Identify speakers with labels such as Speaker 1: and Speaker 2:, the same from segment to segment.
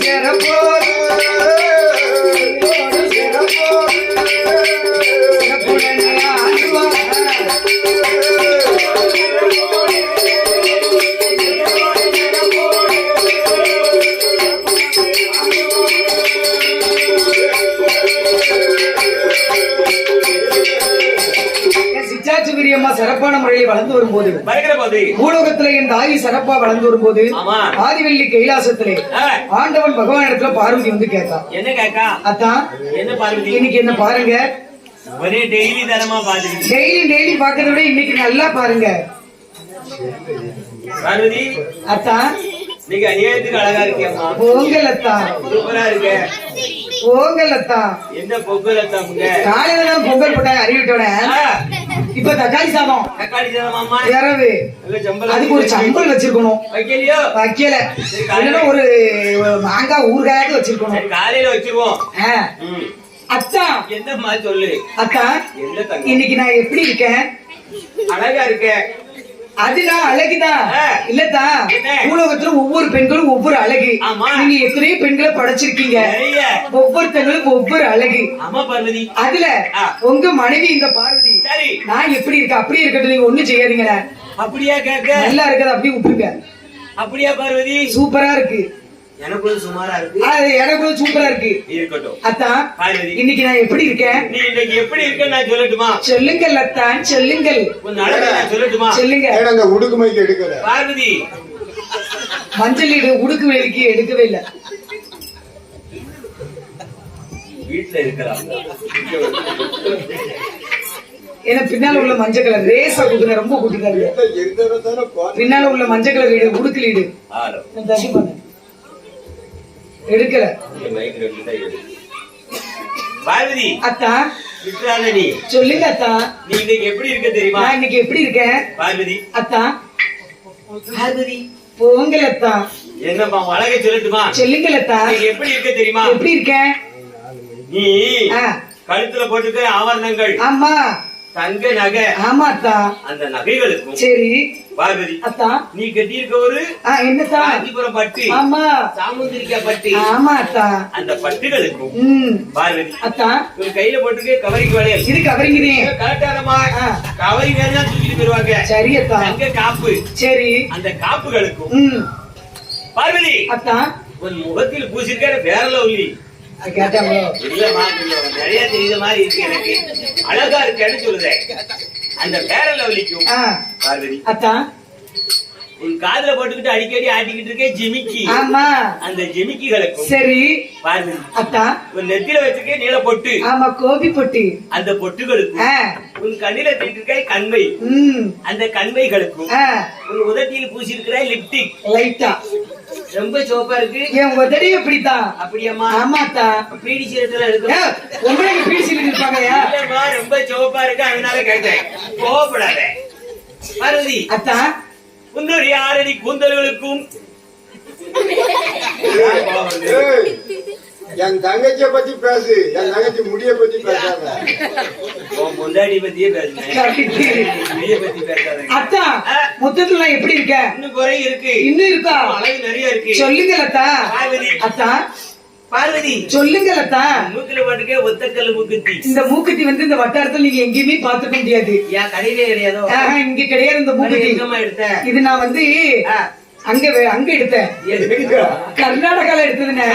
Speaker 1: get a photo. வளர்ந்து வரும்போது பூலோகத்துல என் தாய் சிறப்பா வளர்ந்து வரும்போது. ஆதிவெள்ளி கைலாசத்திலே ஆண்டவன் பகவான் இடத்துல பார்வதி வந்து கேட்டா.
Speaker 2: என்ன கேக்கா?
Speaker 1: அத்தான்
Speaker 2: என்ன பார்வதி?
Speaker 1: இன்னைக்கு என்ன பாருங்க?
Speaker 2: ஒரே டெய்லி தரமா பாத்துக்கிட்டு
Speaker 1: டெய்லி டெய்லி பாக்கிறத விட இன்னைக்கு நல்லா பாருங்க.
Speaker 2: பார்வதி
Speaker 1: அத்தான்
Speaker 2: நீங்க அநியாயத்துக்கு அழகா இருக்கியம்மா
Speaker 1: பொங்கல் அத்தா.
Speaker 2: சூப்பரா இருக்க.
Speaker 1: பொங்கல் அத்தா.
Speaker 2: என்ன பொங்கல் அத்தாமுங்க
Speaker 1: காலையில தான் பொங்கல் போட்டாங்க அறிவிட்டோட இப்ப தக்காளி சாதம்.
Speaker 2: தக்காளி சாதமாமா
Speaker 1: இரவு. அதுக்கு ஒரு சம்பல் வச்சிருக்கணும்.
Speaker 2: வைக்கலையோ?
Speaker 1: வைக்கல. இல்லைன்னா ஒரு மாங்காய் ஊறுகாயாவது வச்சிருக்கணும்.
Speaker 2: சரி காலையில வச்சிருவோம்.
Speaker 1: அத்தா.
Speaker 2: என்னம்மா சொல்லு?
Speaker 1: அத்தா இன்னைக்கு நான் எப்படி இருக்கேன்?
Speaker 2: அழகா இருக்க.
Speaker 1: அது நான் அழகுதான்
Speaker 2: என்ன?
Speaker 1: பூலோகத்துல ஒவ்வொரு பெண்களும் ஒவ்வொரு அழகு. நீங்க எத்தனையோ பெண்களை படைச்சிருக்கீங்க. ஒவ்வொருத்தங்களுக்கும் ஒவ்வொரு அழகு. அதுல. உங்க மனைவி இந்த பார்வதி.
Speaker 2: சரி.
Speaker 1: நான் எப்படி இருக்கேன் அப்படியே இருக்கட்டும். நீங்க ஒண்ணும் செய்யாதீங்க
Speaker 2: அப்படியா கேக்க?
Speaker 1: நல்லா இருக்கத. அப்படியே விட்டுருங்க.
Speaker 2: அப்படியா பார்வதி?
Speaker 1: சூப்பரா இருக்கு.
Speaker 2: எனக்குள்ள சுமாரா இருக்கு.
Speaker 1: அது எனக்கு சூப்பரா இருக்கு.
Speaker 2: இருக்கட்டும்.
Speaker 1: அத்தான்
Speaker 2: பார்வதி.
Speaker 1: இன்னைக்கு நான் எப்படி இருக்கேன்?
Speaker 2: நீ இன்னைக்கு எப்படி இருக்க நான் சொல்லட்டுமா?
Speaker 1: சொல்லுங்கள் அத்தான் சொல்லுங்கள்.
Speaker 2: நான் சொல்லட்டுமா?
Speaker 1: சொல்லுங்க.
Speaker 3: உடுக்குமைக்கு எடுக்கல.
Speaker 2: பார்வதி.
Speaker 1: மஞ்சள் இடு உடுக்கு எடுக்கவே இல்லை.
Speaker 2: வீட்டுல
Speaker 1: ஏன்னா பின்னால உள்ள மஞ்சள் கலர் ரேசா குடுங்க ரொம்ப குட்டிக்காரு பின்னால உள்ள மஞ்சள் கலர் இடு உடுக்கல் பண்ணேன் எடுக்கல.
Speaker 2: இருக்கு. பார்வதி
Speaker 1: அத்தா சொல்லுங்க அத்தா.
Speaker 2: நீ இன்னைக்கு எப்படி இருக்க தெரியுமா?
Speaker 1: நான் இன்னைக்கு எப்படி இருக்கேன்?
Speaker 2: பார்வதி
Speaker 1: அத்தா.
Speaker 2: பார்வதி
Speaker 1: பொங்கல் அத்தா.
Speaker 2: உன் அழகை சொல்லட்டுமா?
Speaker 1: சொல்லுங்கள் அத்தா.
Speaker 2: எப்படி இருக்க தெரியுமா?
Speaker 1: எப்படி இருக்கேன்?
Speaker 2: நீ
Speaker 1: ஆ,
Speaker 2: கழுத்துல போட்டுக்க ஆவரணங்கள்.
Speaker 1: ஆமா.
Speaker 2: தங்க நகை.
Speaker 1: ஆமா அத்தா.
Speaker 2: அந்த நகைகளுக்கும்
Speaker 1: சரி.
Speaker 2: பார்வதி
Speaker 1: அத்தா.
Speaker 2: நீ கட்டியிருக்க ஒரு
Speaker 1: ஆ என்னத்தா?
Speaker 2: காஞ்சிபுரம் பட்டு
Speaker 1: ஆமா.
Speaker 2: சாமுந்திரிக்கா பட்டு.
Speaker 1: ஆமா அத்தா.
Speaker 2: அந்த பட்டுகளுக்கும் பார்வதி
Speaker 1: அத்தா.
Speaker 2: ஒரு கையில போட்டுக்க கவரிக்கு வளையல்.
Speaker 1: இது கவரிங்கிறேன்
Speaker 2: கரெக்டானமா
Speaker 1: ஆ.
Speaker 2: கவரி வேணா தூக்கிட்டு போயிருவாங்க
Speaker 1: சரி அத்தா.
Speaker 2: தங்க காப்பு.
Speaker 1: சரி.
Speaker 2: அந்த காப்புகளுக்கும் பார்வதி
Speaker 1: அத்தா.
Speaker 2: உன் முகத்தில் பூசிருக்கிற
Speaker 1: அது கேட்டாங்களோ
Speaker 2: இல்லம்மா நிறைய தெரியுத மாதிரி இருக்கு எனக்கு. அழகா இருக்கேன்னு சொல்லுதேன் அந்த
Speaker 1: ஆ.
Speaker 2: பார்வதி.
Speaker 1: அத்தா
Speaker 2: உன் காதுல போட்டுக்கிட்டு அடிக்கடி ஆட்டிக்கிட்டு இருக்கே ஜிமிக்கி.
Speaker 1: ஆமா.
Speaker 2: அந்த ஜிமிக்கிகளுக்கும்
Speaker 1: சரி.
Speaker 2: பார்வதி
Speaker 1: அத்தா.
Speaker 2: உன் நெத்தில வச்சிருக்கே நீல பொட்டு.
Speaker 1: ஆமா கோபி பொட்டி.
Speaker 2: அந்த பொட்டுகளுக்கும்
Speaker 1: ஆ.
Speaker 2: உன் கண்ணில தீட்டிருக்க கண்மை. அந்த கண்மைகளுக்கும்
Speaker 1: ஆ.
Speaker 2: உன் உதட்டியில் பூசியிருக்கிற லிப்டிக்.
Speaker 1: லைட்டா.
Speaker 2: ரொம்ப சோப்பா இருக்கு.
Speaker 1: என் உதடி எப்படித்தான்
Speaker 2: அப்படியாம்மா.
Speaker 1: ஆமாத்தா
Speaker 2: பீடி சீரத்துல இருக்கு
Speaker 1: உங்களுக்கு பீடிச்சிட்டு இருப்பாங்கயா
Speaker 2: இல்லம்மா, ரொம்ப சிவப்பா இருக்கு. அதனால கேட்டேன். கோவப்படாத. பார்வதி.
Speaker 1: அத்தா.
Speaker 2: உன்னுடைய ஆறடி கூந்தல்களுக்கும்.
Speaker 3: என் தங்கச்சிய பத்தி பேசு. என் தங்கச்சி முடிய பத்தி பேசாத.
Speaker 2: பொண்டாடி பத்தியே பேசாத
Speaker 1: அத்தா மொத்தத்துல நான் எப்படி இருக்கேன்
Speaker 2: இன்னும் குறை இருக்கு.
Speaker 1: இன்னும் இருக்கா?
Speaker 2: அழகு நிறைய இருக்கு.
Speaker 1: சொல்லுங்கள் அத்தா அத்தா
Speaker 2: பார்வதி.
Speaker 1: சொல்லுங்கள் அத்தா
Speaker 2: மூக்கில பாட்டுக்கே ஒத்தக்கல் மூக்குத்தி.
Speaker 1: இந்த மூக்குத்தி வந்து இந்த வட்டாரத்துல நீங்க எங்கேயுமே பாத்துக்க முடியாது.
Speaker 2: என் கடையிலே கிடையாதோ?
Speaker 1: இங்க கிடையாது இந்த மூக்குத்தி.
Speaker 2: எங்கம்மா எடுத்த?
Speaker 1: இது நான் வந்து அங்க அங்க எடுத்தேன்? கர்நாடகால எடுத்ததுன்னு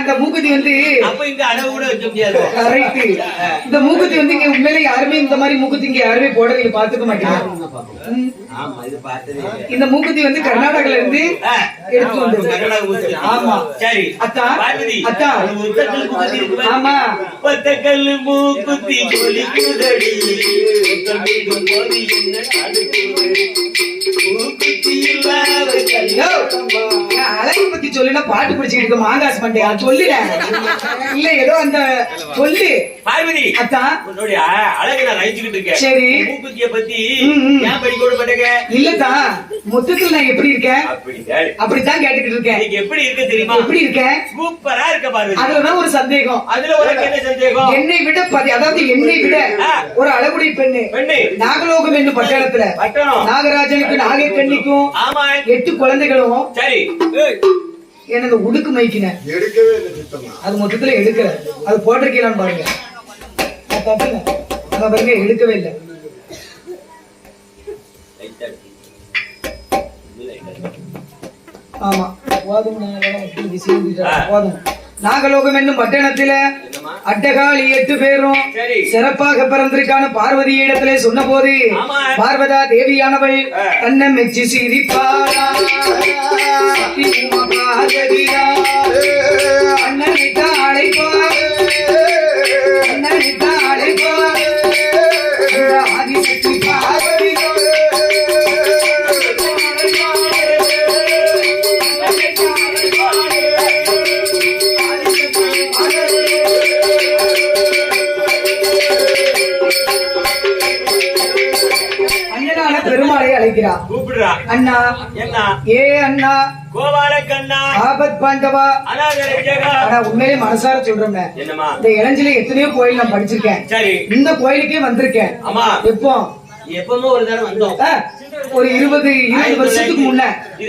Speaker 1: இந்த மூக்குத்தி வந்து
Speaker 2: அப்ப இங்க அளவு கூட வைக்க முடியாது.
Speaker 1: கரெக்ட் இந்த மூக்குத்தி வந்து இங்க உண்மையில யாருமே இந்த மாதிரி மூக்குத்தி இங்க யாருமே போட நீங்க பாத்துக்க மாட்டீங்க இந்த மூக்குத்தி வந்து கர்நாடகால இருந்து எடுத்து வந்தது. ஆமா.
Speaker 2: சரி.
Speaker 1: அத்தா. அத்தா.
Speaker 2: மூக்குத்தி
Speaker 1: அழகை பத்தி சொல்லுனா பாட்டு இருக்க மாங்காஸ் பண்டையா சொல்லுறேன் இல்ல ஏதோ அந்த சொல்லு.
Speaker 2: பார்வதி!
Speaker 1: அத்தா!
Speaker 2: உன்னுடைய அழகை நான் இருக்கேன்.
Speaker 1: சரி.
Speaker 2: மூக்குத்திய பத்தி. ஏன்
Speaker 1: இல்லதா மொத்தத்துல நான் எப்படி இருக்கேன்?
Speaker 2: அப்படி கேளு.
Speaker 1: அப்படித்தான் கேட்டுக்கிட்டு இருக்கேன்.
Speaker 2: இன்னைக்கு எப்படி இருக்க தெரியுமா?
Speaker 1: எப்படி இருக்கேன்
Speaker 2: சூப்பரா இருக்க பார்வதி.
Speaker 1: அதுலதான் ஒரு சந்தேகம்.
Speaker 2: அதுல உனக்கு என்ன சந்தேகம்?
Speaker 1: என்னை விட பதி அதாவது என்னை விட. ஒரு அழகுடைய பெண்ணு.
Speaker 2: பெண்ணு.
Speaker 1: நாகலோகம் என்னும் பட்டணத்துல.
Speaker 2: பட்டணம்.
Speaker 1: நாகராஜனுக்கு நாகை கண்ணிக்கும்
Speaker 2: ஆமா
Speaker 1: எட்டு குழந்தைகளும்
Speaker 2: சரி.
Speaker 1: இந்த உடுக்கு
Speaker 3: சுத்தமா
Speaker 1: அது மொத்தத்துல எடுக்கல. அது போட்டிருக்கீங்களான்னு பாருங்க. அங்க பாருங்க எடுக்கவே இல்லை. ஆமா போதும். போதும் நாகலோகம் என்னும் பட்டணத்தில? அட்டகாளி எட்டு பேரும். சிறப்பாக பிறந்திருக்கான பார்வதி இடத்திலே சொன்ன போது. பார்வதா தேவியானவள். தன்னை மெச்சி சிரிப்பாளா ஏ அண்ணா.
Speaker 2: கோபால கண்ணா
Speaker 1: ஆபத் பாண்டவா. ஆனா உண்மையிலே மனசார சொல்றேன் இந்த இளஞ்சில எத்தனையோ கோயில் நான் படிச்சிருக்கேன்.
Speaker 2: சரி.
Speaker 1: இந்த கோயிலுக்கே வந்திருக்கேன்.
Speaker 2: ஆமா.
Speaker 1: எப்போ?
Speaker 2: எப்பவுமே ஒரு தடவை வந்தோம்.
Speaker 1: ஒரு இருபது இருபது வருஷத்துக்கு முன்ன.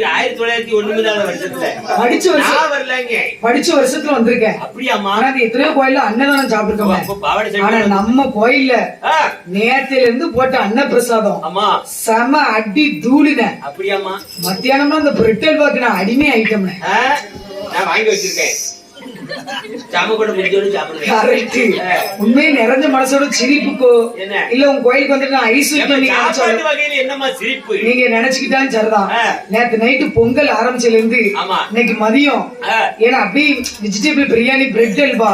Speaker 2: ஆயிரத்தி தொள்ளாயிரத்தி வருஷத்துல.
Speaker 1: படிச்ச வருஷம்
Speaker 2: நான் வரலங்க
Speaker 1: படிச்ச வருஷத்துல வந்திருக்கேன்.
Speaker 2: அப்படியாம்மா?
Speaker 1: ஆனா அது எத்தனையோ கோயில்ல அன்னதானம் சாப்பிட்டுருக்கோம் ஆனா நம்ம கோயில்ல
Speaker 2: ஆ,
Speaker 1: நேரத்தில இருந்து போட்ட அன்னப்பிரசாதம்.
Speaker 2: ஆமா
Speaker 1: செம அடி தூளின.
Speaker 2: அப்படியாம்மா?
Speaker 1: மத்தியானம்னா அந்த பிரிட்டல் வாக்கு நான் அடிமை ஆயிட்டோம்னே
Speaker 2: நான் வாங்கி வச்சிருக்கேன். கூட முடிஞ்சோடு
Speaker 1: கரெக்ட் உண்மையை நிறைஞ்ச மனசோட சிரிப்புக்கோ? இல்ல உங்க கோயிலுக்கு வந்துட்டு நான் ஐஸ்
Speaker 2: வகையில என்னம்மா சிரிப்பு?
Speaker 1: நீங்க நினைச்சுக்கிட்டாலும் சரிதான். நேத்து நைட்டு பொங்கல் ஆரம்பிச்சதுல இருந்து. இன்னைக்கு மதியம். ஏன்னா அப்படியே வெஜிடபிள் பிரியாணி பிரெட் அல்வா.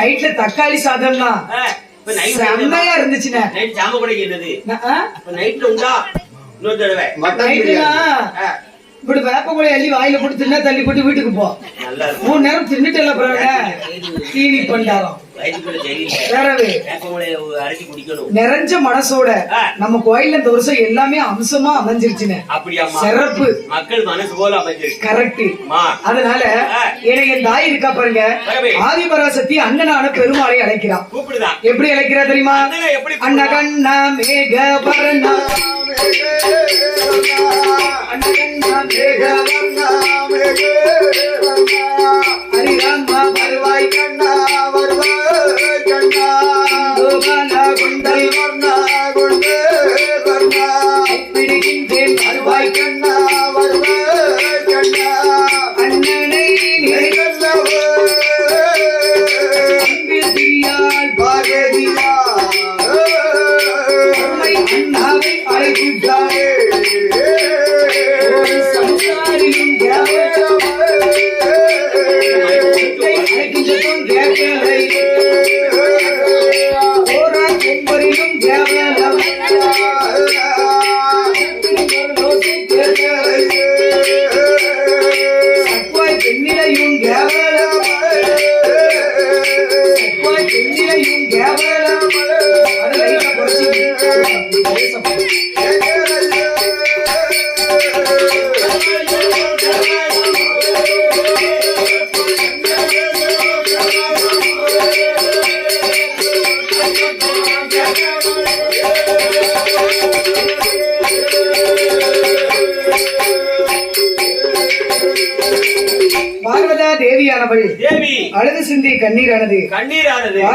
Speaker 1: நைட்ல தக்காளி சாதம்னா
Speaker 2: நைட்
Speaker 1: செம்மையா இருந்துச்சுண்ணே.
Speaker 2: நைட் சாம கூடைக்கு என்னது? நைட்ல உண்டா? இன்னொரு தடவை.
Speaker 1: இப்படி வேப்ப கூட அள்ளி வாயில போட்டு தின்னா தள்ளி போட்டு வீட்டுக்கு போ. மூணு நேரம் தின்னுட்டு பண்டாரம். வேறவே.
Speaker 2: வேப்பமுடைய அரைச்சி குடிக்கணும்.
Speaker 1: நிறைஞ்ச மனசோட. நம்ம கோயில்ல இந்த வருஷம் எல்லாமே அம்சமா அமைஞ்சிருச்சுன்னு. சிறப்பு.
Speaker 2: மக்கள் மனசு போல அமைஞ்சிருக்கு.
Speaker 1: கரெக்ட் அதனால. எனக்கு என் தாய் இருக்கா பாருங்க. ஆதிபராசக்தி அண்ணனான பெருமாளை அழைக்கிறான் எப்படி அழைக்கிறா தெரியுமா? அண்ண? கண்ணா மேக பரணா அண்ண கண்ணா மேக ஹரிராமா வருவாய்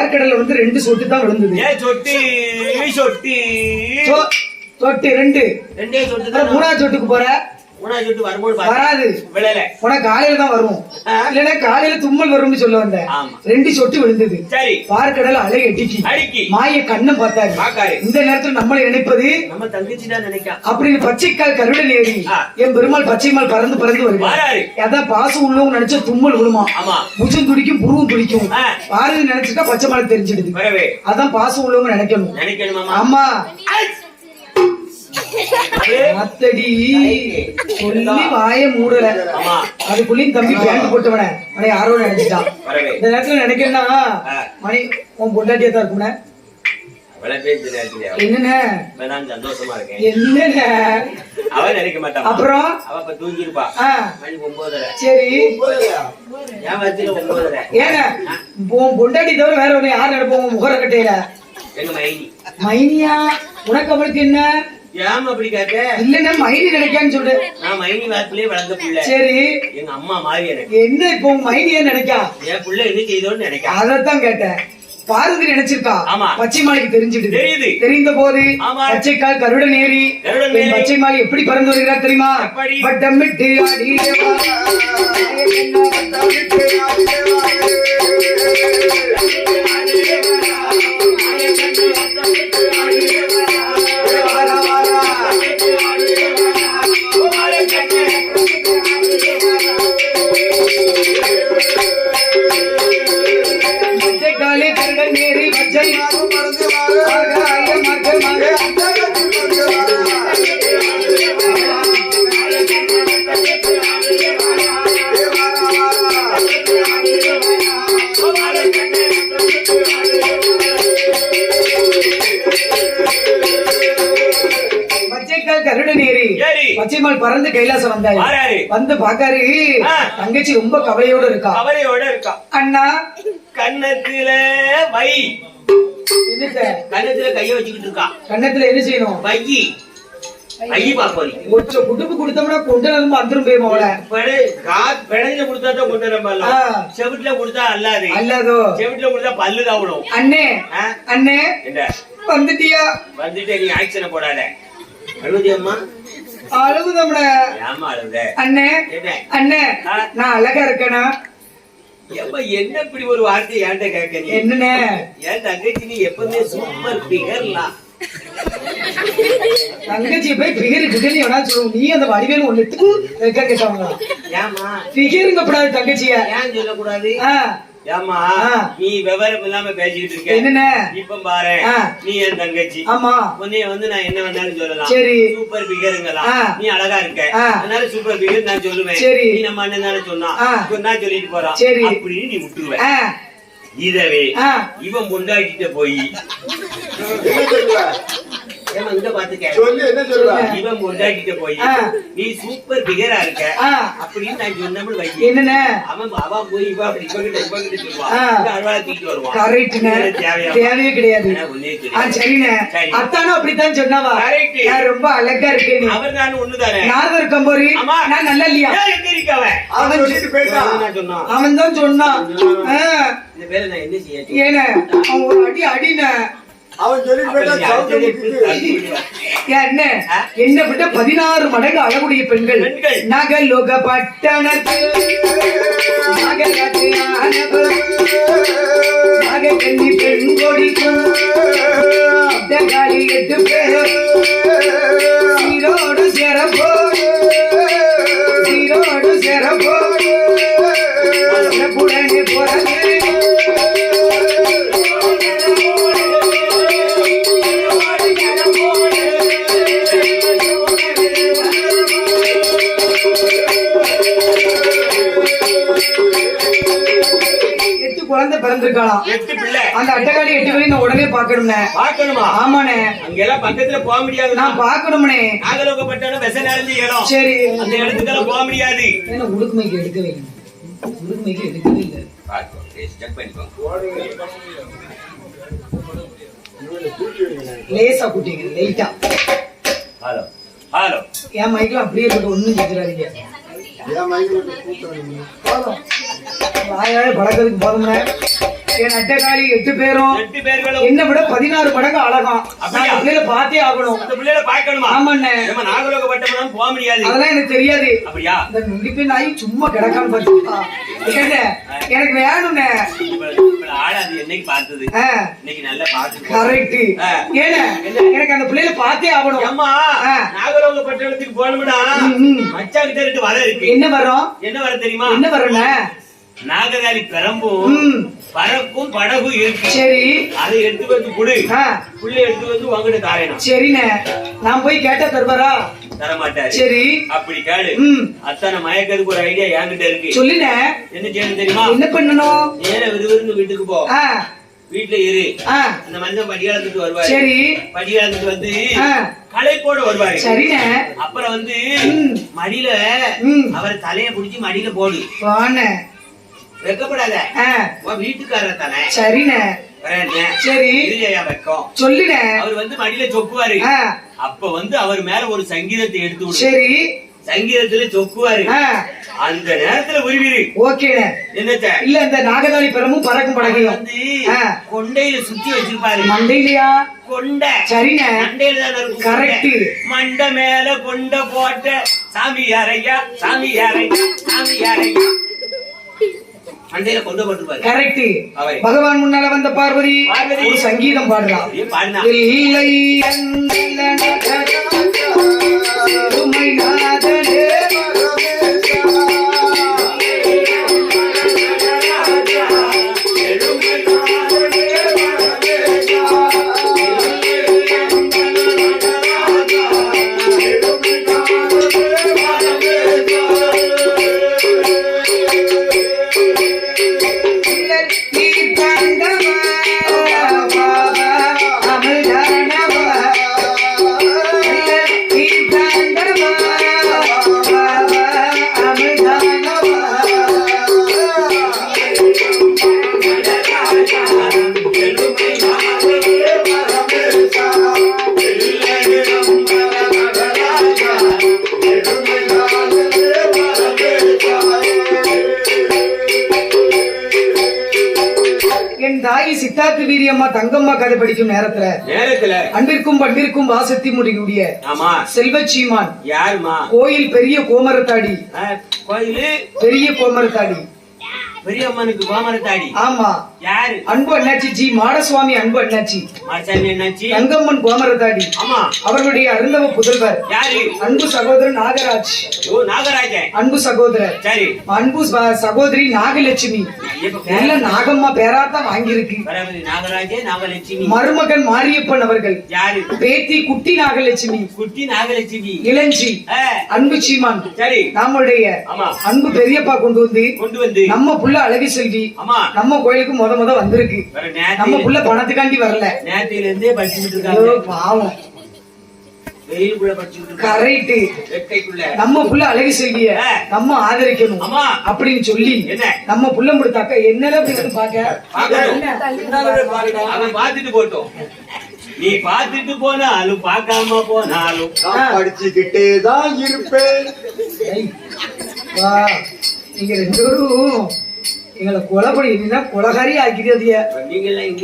Speaker 1: பார்க்கடல்ல வந்து ரெண்டு சொட்டு தான் விழுந்தது.
Speaker 2: ஏன் சொட்டி சொட்டி.
Speaker 1: சொட்டு ரெண்டு.
Speaker 2: ரெண்டே சொட்டு
Speaker 1: மூணாவது சொட்டுக்கு போற.
Speaker 2: மூணாவது சொட்டு வரும்போது
Speaker 1: வராது.
Speaker 2: விழல.
Speaker 1: உனக்கு காலையில தான் வரும்
Speaker 2: ஆ.
Speaker 1: இல்லன்னா காலையில தும்மல் வரும்னு சொல்ல வந்தேன்.
Speaker 2: ஆமா.
Speaker 1: ரெண்டு சொட்டு விழுந்தது.
Speaker 2: சரி.
Speaker 1: பார்க்கடல் அலை அடிக்கி
Speaker 2: அடிக்கி.
Speaker 1: மாய கண்ணம் பார்த்தாரு.
Speaker 2: பாக்காரு
Speaker 1: இந்த நேரத்துல நம்மளை நினைப்பது
Speaker 2: நம்ம தங்கச்சி தான் நினைக்கா
Speaker 1: அப்படின்னு பச்சைக்கால் கருடன் ஏறி. என் பெருமாள் பச்சைமால் பறந்து பறந்து வருவார் அதான் பாசம் உள்ளவங்க நினைச்சா தும்மல் விழுமா?
Speaker 2: ஆமா.
Speaker 1: முச்சம் துடிக்கும் புருவம் துடிக்கும். பாரதி நினைச்சிட்டா பச்சை மலை தெரிஞ்சிடுது.
Speaker 2: வரவே.
Speaker 1: அதான் பாசம் உள்ளவங்க நினைக்கணும்.
Speaker 2: நினைக்கணுமாமா
Speaker 1: அம்மா.
Speaker 2: அது
Speaker 1: அத்தடி. சொல்லி வாய மூடல. அதுக்குள்ளேயும் தம்பி பேண்ட் போட்டவன. அவனை யாரோ நினைச்சிட்டான் இந்த நேரத்துல நினைக்கிறேன்னா. மணி உன் பொண்டாட்டியா தான்
Speaker 2: மாட்டான்
Speaker 1: அப்புறம்?
Speaker 2: மணி
Speaker 1: சரி. ஏங்க பொண்டாட்டி தவிர வேற ஒண்ணு யார் நினைப்போம்? உன் முகர கட்டையில மைனியா உனக்கு அவளுக்கு என்ன?
Speaker 2: ஏன் அப்படி கேட்க
Speaker 1: இல்லன்னா மைனி கிடைக்கான்னு சொல்லு
Speaker 2: நான் மைனி வாரத்திலே வளர்ந்த புள்ள
Speaker 1: சரி
Speaker 2: எங்க அம்மா மாதிரி எனக்கு
Speaker 1: என்ன இப்போ மைனியே நினைக்கா
Speaker 2: என் புள்ள என்ன செய்தோன்னு நினைக்கிறேன்
Speaker 1: அதத்தான் கேட்டேன் பார்வதி நினைச்சிருக்கா
Speaker 2: ஆமா.
Speaker 1: பச்சை மாலைக்கு தெரிஞ்சுட்டு
Speaker 2: தெரியுது.
Speaker 1: தெரிந்த போது. பச்சைக்கால் கருட நேரி
Speaker 2: கருடன்
Speaker 1: என்
Speaker 2: ஏறி.
Speaker 1: பச்சை மாலை எப்படி பறந்து வருகிறார் தெரியுமா
Speaker 2: எப்படி?
Speaker 1: வட்டமிட்டு வந்து பாக்காரு. தங்கச்சி ரொம்ப கவலையோட இருக்கா?
Speaker 2: கவலையோட இருக்கா.
Speaker 1: அண்ணா.
Speaker 2: கன்னத்துல வை. கன்னத்துல கைய வச்சுக்கிட்டு இருக்கா.
Speaker 1: கண்ணத்துல என்ன செய்யணும்? மோள
Speaker 2: பிணைஞ்ச கொடுத்தா அல்லாது.
Speaker 1: அல்லதோ?
Speaker 2: செவிட்டுல கொடுத்தா பல்லு தான்
Speaker 1: அண்ணே? அண்ணே.
Speaker 2: என்ன?
Speaker 1: வந்துட்டியா?
Speaker 2: வந்துட்டு நீ ஆக்சனை போடாத. அம்மா.
Speaker 1: அழுகு நம்மள. அண்ணே அண்ணே. நான் அழகா இருக்கேனா?
Speaker 2: என்ன இப்படி ஒரு வார்த்தை ஏன்ட்ட கேட்க நீ?
Speaker 1: என்னண்ணே?
Speaker 2: என் தங்கச்சி நீ எப்பவுமே சூப்பர் பிகர்லாம்
Speaker 1: தங்கச்சி போய் பிகர் பிகர் எவனா சொல்லுவோம் நீ அந்த வடிவேலு ஒண்ணு வைக்க கேட்டவங்க
Speaker 2: ஏமா
Speaker 1: பிகருங்கப்படாது தங்கச்சிய.
Speaker 2: ஏன் சொல்லக்கூடாது? ஏமா. நீ விவரம் இல்லாம பேசிக்கிட்டு இருக்க
Speaker 1: என்னண்ணே
Speaker 2: இப்ப பாரு. நீ என் தங்கச்சி
Speaker 1: ஆமா
Speaker 2: உன்னைய வந்து நான் என்ன வேணாலும் சொல்லலாம்
Speaker 1: சரி.
Speaker 2: சூப்பர் பிகருங்கலாம்
Speaker 1: ஆ.
Speaker 2: நீ அழகா இருக்க. அதனால சூப்பர் பிகர் நான் சொல்லுவேன்
Speaker 1: சரி.
Speaker 2: நீ நம்ம அண்ணன் தானே சொன்னா. சொன்னா சொல்லிட்டு போறான்
Speaker 1: சரி.
Speaker 2: அப்படின்னு நீ விட்டுருவ
Speaker 1: ஆ,
Speaker 2: இதவே. இவன் பொண்டாட்டிட்ட போய்
Speaker 3: சொல்லு என்ன சொல்லுவ?
Speaker 2: இவன் பொண்டாட்டிட்ட போய்
Speaker 1: ஆ.
Speaker 2: நீ சூப்பர் பிகரா இருக்க.
Speaker 1: ஆ.
Speaker 2: அப்படின்னு நான் சொன்னோம்னு வை
Speaker 1: என்னண்ணே
Speaker 2: அவன் அவா போய் இவ அப்படி இவங்கிட்ட இவங்கிட்ட சொல்லுவான்
Speaker 1: ஆ.
Speaker 2: இவன் அருவாளை தூக்கிட்டு வருவான்.
Speaker 1: கரெக்ட்ண்ணே
Speaker 2: இதெல்லாம் தேவையா?
Speaker 1: கிடையாது. சரிண்ணே. அத்தானும் அப்படித்தான் சொன்னாவா? ரொம்ப அழகா இருக்கேன் நீ.
Speaker 2: அவர் நான் ஒண்ணுதானே
Speaker 1: நாரதர் கம்போரி
Speaker 2: ஆமா.
Speaker 1: நான் நல்லா இல்லையா?
Speaker 2: எங்க இருக்க அவன்?
Speaker 3: சொல்லிட்டு போயிட்டான்
Speaker 1: அவன் தான் சொன்னான்.
Speaker 2: இந்த பேரை நான் என்ன செய்ய
Speaker 1: ஏன அவன் ஒரு அடி அடின.
Speaker 3: அவன்
Speaker 1: என்ன? என்ன விட பதினாறு மடங்கு அழகுடைய பெண்கள். நகலோக பட்டணத்தில் நகைக்கன்னி பெண் கொடிக்கும் எட்டு பேர் சீரோடு சேரப்போடு சீரோடு சேரப்போடு சிறப்புடனே போறது. பிறந்திருக்கலாம்
Speaker 2: எட்டு பிள்ளை
Speaker 1: அந்த அட்டகாடி எட்டு பேரையும் நான் உடனே பாக்கணும்னே
Speaker 2: பார்க்கணுமா?
Speaker 1: ஆமாண்ணே.
Speaker 2: அங்க எல்லாம் பக்கத்துல போக முடியாது.
Speaker 1: நான் பாக்கணும்னே
Speaker 2: நாகலோகப்பட்டாலும் விச நிறைஞ்ச இடம்.
Speaker 1: சரி.
Speaker 2: அந்த இடத்துக்கெல்லாம் போக முடியாது.
Speaker 1: ஏன்னா உடுக்குமைக்கு எடுக்கவே இல்லை உடுக்குமைக்கு எடுக்கவே இல்லை. லேசா கூட்டிங்க லைட்டா.
Speaker 2: ஹலோ ஹலோ
Speaker 1: என் மைக்கில் அப்படியே இருக்கு ஒண்ணும் கேட்கிறாதீங்க போதும். வாயால பழக்கிறதுக்கு போதும்ண்ணே என் அட்டகாளி எட்டு பேரும்
Speaker 2: எட்டு பேர்களும்.
Speaker 1: என்ன விட பதினாறு மடங்கு அழகாம்
Speaker 2: அப்படியா?
Speaker 1: பிள்ளைல பார்த்தே ஆகணும்.
Speaker 2: அந்த பிள்ளைகளை பார்க்கணுமா?
Speaker 1: ஆமாண்ணே.
Speaker 2: நம்ம நாகலோகப்பட்டவனும் போக முடியாது.
Speaker 1: அதெல்லாம் எனக்கு தெரியாது.
Speaker 2: அப்படியா?
Speaker 1: இந்த நுடிப்பு நாய் சும்மா கிடக்காம பார்த்தா எனக்கு வேணும்ண்ணே.
Speaker 2: என்னைக்கு பார்த்தது? இன்னைக்கு நல்லா பார்த்து
Speaker 1: கரெக்ட். ஏண்ணே எனக்கு அந்த பிள்ளைல பார்த்தே ஆகணும்.
Speaker 2: அம்மா
Speaker 1: ஆ.
Speaker 2: நாகலோகப்பட்டணத்துக்கு போகணும்னா. மச்சான் கிட்ட ரெண்டு வலை இருக்கு.
Speaker 1: என்ன வரும்
Speaker 2: என்ன வர தெரியுமா?
Speaker 1: என்ன வரண்ணே
Speaker 2: நாககாலி பெரம்பும் பறக்கும் படகும் இருக்கு
Speaker 1: சரி.
Speaker 2: அதை எடுத்து வந்து கொடு. புள்ளை எடுத்து வந்து உங்ககிட்ட தாரணும்
Speaker 1: சரிண்ணே. நான் போய் கேட்டா தருவாரா?
Speaker 2: தர மாட்டாரு
Speaker 1: சரி.
Speaker 2: அப்படி கேளு. அத்தனை மயக்கிறதுக்கு ஒரு ஐடியா என்கிட்ட இருக்கு.
Speaker 1: சொல்லுண்ணே.
Speaker 2: என்ன செய்யணும் தெரியுமா?
Speaker 1: என்ன பண்ணணும்?
Speaker 2: நேர விறுவிறுன்னு வீட்டுக்கு போ. வீட்டுல இரு. அந்த மனுஷன் படியாளத்துக்கு வருவாரு.
Speaker 1: சரி.
Speaker 2: படியாளத்துக்கு வந்து களைப்போட வருவாரு.
Speaker 1: சரிண்ணே.
Speaker 2: அப்புறம் வந்து. மடியில அவர் தலைய புடிச்சு மடியில போடு.
Speaker 1: வாண்ணே.
Speaker 2: வெக்கப்படாத. உன் வீட்டுக்காரர் தானே?
Speaker 1: சரிண்ணே. சரி.
Speaker 2: வெக்கம்.
Speaker 1: சொல்லுனே
Speaker 2: அவர் வந்து மடியில சொக்குவாரு. அப்ப வந்து அவர் மேல ஒரு சங்கீதத்தை எடுத்து
Speaker 1: சரி.
Speaker 2: சங்கீதத்துல சொக்குவாரு. அந்த நேரத்துல உருவிரு.
Speaker 1: ஓகேண்ணே.
Speaker 2: என்னத்த?
Speaker 1: இல்ல இந்த நாகதாளி பெறமும் பறக்கும் படகையும்.
Speaker 2: வந்து. கொண்டையில சுத்தி வச்சிருப்பாரு.
Speaker 1: மண்டையிலையா?
Speaker 2: கொண்டை.
Speaker 1: சரிண்ணே.
Speaker 2: மண்டையில தானே இருக்கும். கொண்டை. மண்டை மேல கொண்ட போட்ட சாமி யாரையா சாமி யாரையா சாமி யாரையா மண்டையில கொண்டு போட்டுருப்பாரு
Speaker 1: கரெக்ட். பகவான் முன்னால வந்த பார்வதி. ஒரு சங்கீதம் பாடலாம். இல்லை தங்கம்மா கதை படிக்கும் நேரத்துல
Speaker 2: நேரத்துல?
Speaker 1: அன்பிற்கும் பண்டிற்கும் வாசத்தி முடியுடைய
Speaker 2: ஆமா.
Speaker 1: செல்வச்சீமான்
Speaker 2: யாருமா
Speaker 1: கோயில் பெரிய கோமரத்தாடி.
Speaker 2: கோயிலு?
Speaker 1: பெரிய கோமரத்தாடி.
Speaker 2: பெரியம்மனுக்கு கோமரத்தாடி
Speaker 1: ஆமா.
Speaker 2: யாரு?
Speaker 1: அன்பு அண்ணாச்சி ஜி மாடசுவாமி அன்பு அண்ணாச்சி.
Speaker 2: மாசாமி என்னாச்சு
Speaker 1: தங்கம்மன் கோமரத்தாடி
Speaker 2: ஆமா.
Speaker 1: அவர்களுடைய அருந்தவ புதல்வர்.
Speaker 2: யாரு?
Speaker 1: அன்பு சகோதரன் நாகராஜ்.
Speaker 2: ஓ நாகராஜன்
Speaker 1: அன்பு சகோதரர்.
Speaker 2: சரி.
Speaker 1: அன்பு சகோதரி நாகலட்சுமி. நல்ல நாகம்மா பேராத்தான் வாங்கியிருக்கு.
Speaker 2: நாகராஜன் நாகலட்சுமி.
Speaker 1: மருமகன் மாரியப்பன் அவர்கள்.
Speaker 2: யாரு?
Speaker 1: பேத்தி குட்டி நாகலட்சுமி.
Speaker 2: குட்டி நாகலட்சுமி.
Speaker 1: இளஞ்சி. அன்பு சீமான்.
Speaker 2: சரி.
Speaker 1: நம்முடைய
Speaker 2: ஆமா.
Speaker 1: அன்பு பெரியப்பா கொண்டு வந்து
Speaker 2: கொண்டு வந்து.
Speaker 1: நம்ம புள்ள அழகு செல்வி.
Speaker 2: ஆமா.
Speaker 1: நம்ம கோயிலுக்கு முத முத வந்திருக்கு. நம்ம புள்ள பணத்துக்காண்டி வரல.
Speaker 2: நேரத்தில இருந்தே படிச்சுட்டு இருக்காங்க.
Speaker 1: பாவம் நம்ம புள்ள அழகு செல்விய
Speaker 2: ஆ.
Speaker 1: நம்ம ஆதரிக்கணும்.
Speaker 2: ஆமா.
Speaker 1: அப்படின்னு சொல்லி
Speaker 2: என்ன?
Speaker 1: நம்ம புள்ள முடித்தாக்க என்னடா அப்படி வந்து பாக்க
Speaker 2: பார்க்கணும். அவன் பார்த்துட்டு போட்டோம். நீ பார்த்துட்டு போனாலும் பார்க்காம போனாலும்.
Speaker 3: படிச்சுக்கிட்டே தான் இருப்பேன்.
Speaker 1: நீங்க ரெண்டு எங்களை கொலை பண்ணிட்டீங்கன்னா கொலகாரி ஆக்கிறதிய
Speaker 2: எல்லாம் இங்க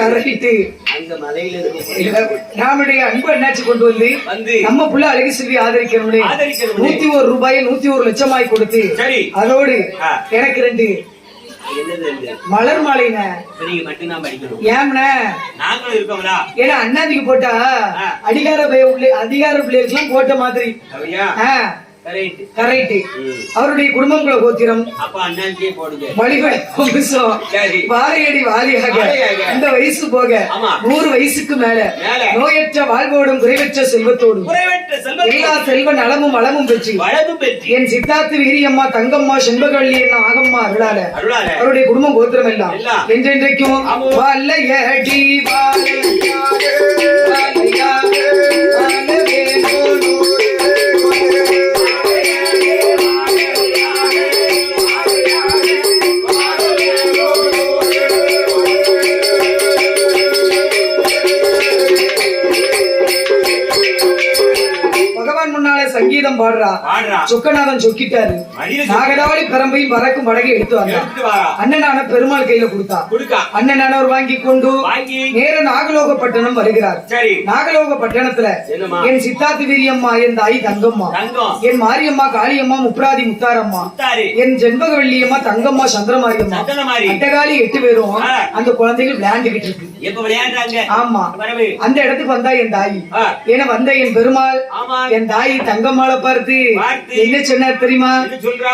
Speaker 1: கரெக்ட்
Speaker 2: அங்க மலையில இருக்க
Speaker 1: நம்முடைய அன்பு என்னாச்சு கொண்டு வந்து
Speaker 2: வந்து
Speaker 1: நம்ம புள்ள அழகு செல்வி ஆதரிக்கணும்னு. நூத்தி ஒரு ரூபாய் நூத்தி ஒரு லட்சமாய் கொடுத்து
Speaker 2: சரி.
Speaker 1: அதோடு. எனக்கு ரெண்டு? மலர்
Speaker 2: இருக்கோம்ல.
Speaker 1: ஏன்னா அண்ணாதிக்கு போட்டா. அதிகார அதிகார பிள்ளைகளுக்கு போட்ட மாதிரி.
Speaker 2: கரெக்ட்
Speaker 1: அவருடைய குடும்பங்கள கோத்திரம் வாலியாக
Speaker 2: வாலியாக.
Speaker 1: இந்த வயசு போக. நூறு வயசுக்கு மேல. நோயற்ற வாழ்வோடும் குறைவற்ற செல்வத்தோடும் எல்லா செல்வ நலமும் வளமும் பெற்று என் சித்தார்த்த வீரியம்மா தங்கம்மா செண்பகவள்ளி என்ன ஆகம்மா அருளால. அவருடைய குடும்பம் கோத்திரம் எல்லாம். என்றென்றைக்கும். வல்லையடி வாழையாக, சங்கீதம் பாடுறா. சொக்கநாதன் சொக்கிட்டாரு. நாகதாவளி பரம்பையும் வரக்கும் படகை எடுத்து
Speaker 2: வாரா.
Speaker 1: அண்ணனான பெருமாள் கையில கொடுத்தா. அண்ணனானவர் வாங்கி கொண்டு நேர நாகலோக பட்டணம் வருகிறார்.
Speaker 2: சரி.
Speaker 1: நாகலோக பட்டணத்துல
Speaker 2: என்னம்மா?
Speaker 1: என் சித்தார்த்த வீரியம்மா என் தாய் தங்கம்மா
Speaker 2: தங்கம்.
Speaker 1: என் மாரியம்மா காளியம்மா முப்ராதி முத்தாரம்மா
Speaker 2: முத்தாரு.
Speaker 1: என் ஜென்பகவள்ளியம்மா தங்கம்மா சந்திரமாரியம்மா. அட்டகாலி எட்டு பேரும். அந்த குழந்தைகள் விளையாண்டுகிட்டு இருக்கு. ஆமா. அந்த இடத்துக்கு வந்தா என் தாய். என வந்த என் பெருமாள் என் தாய் தங்கம்மாளை பார்த்து. என்ன சொன்னார் தெரியுமா?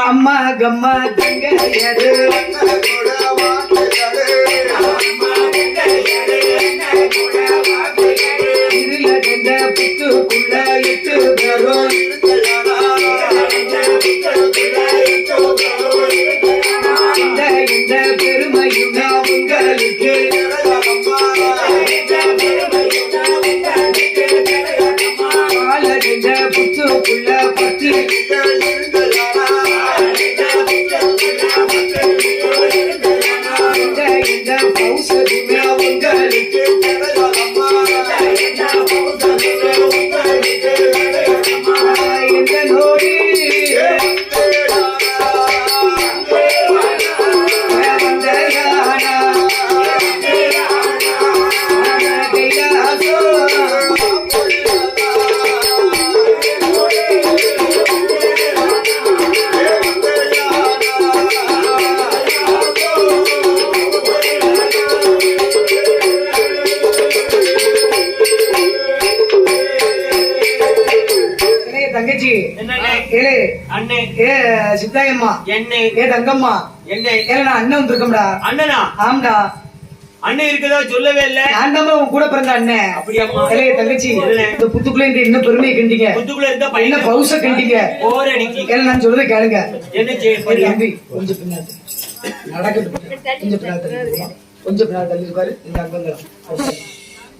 Speaker 1: அம்மா கம்மா தங்க
Speaker 2: என்ன
Speaker 1: ஏ தங்கம்மா
Speaker 2: என்ன
Speaker 1: ஏல நான் அண்ணன் வந்திருக்கோம்டா.
Speaker 2: அண்ணனா?
Speaker 1: ஆம்டா.
Speaker 2: அண்ணன் இருக்குதா சொல்லவே இல்ல.
Speaker 1: நான் தான் உன் கூட பிறந்த அண்ணன்.
Speaker 2: அப்படியாம்மா.
Speaker 1: ஏலே தங்கச்சி. இந்த புத்துக்குள்ள இந்த என்ன பெருமையை கண்டிங்க?
Speaker 2: புத்துக்குள்ள இருந்த பையன்.
Speaker 1: பவுச கண்டிங்க?
Speaker 2: போர் அடிக்கி.
Speaker 1: நான் சொல்றதை கேளுங்க.
Speaker 2: என்ன செய்ய
Speaker 1: தம்பி கொஞ்சம் பின்னாடி. நடக்கட்டும். கொஞ்சம் பின்னாடி. கொஞ்சம் பின்னாடி தள்ளி இருப்பாரு இந்த அங்கங்களும்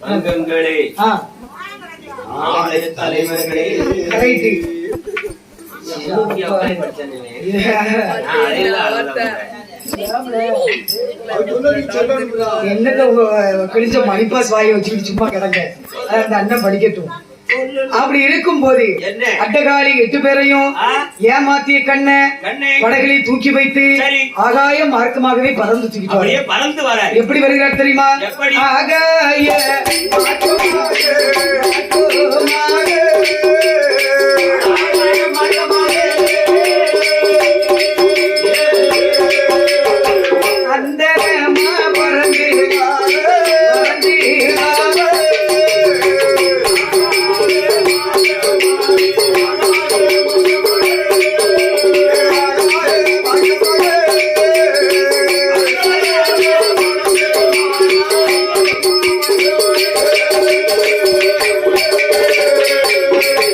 Speaker 2: அங்கங்களே.
Speaker 1: ஆ.
Speaker 2: ஆலய தலைவர்களே.
Speaker 1: உங்க கிழிச்ச மணிப்பாஸ் வாயை வச்சுக்கிட்டு சும்மா கிடங்க அந்த அண்ணன் படிக்கட்டும் அப்படி இருக்கும் போது? அட்டகாலி எட்டு பேரையும்? ஏமாத்திய கண்ண வடகளை தூக்கி வைத்து
Speaker 2: சரி.
Speaker 1: ஆகாய மார்க்கமாகவே பறந்து தூக்கிட்டு.
Speaker 2: பறந்து வர
Speaker 1: எப்படி வருகிறார் தெரியுமா? ஆகாய மார்க்கமாக Maya, Maya.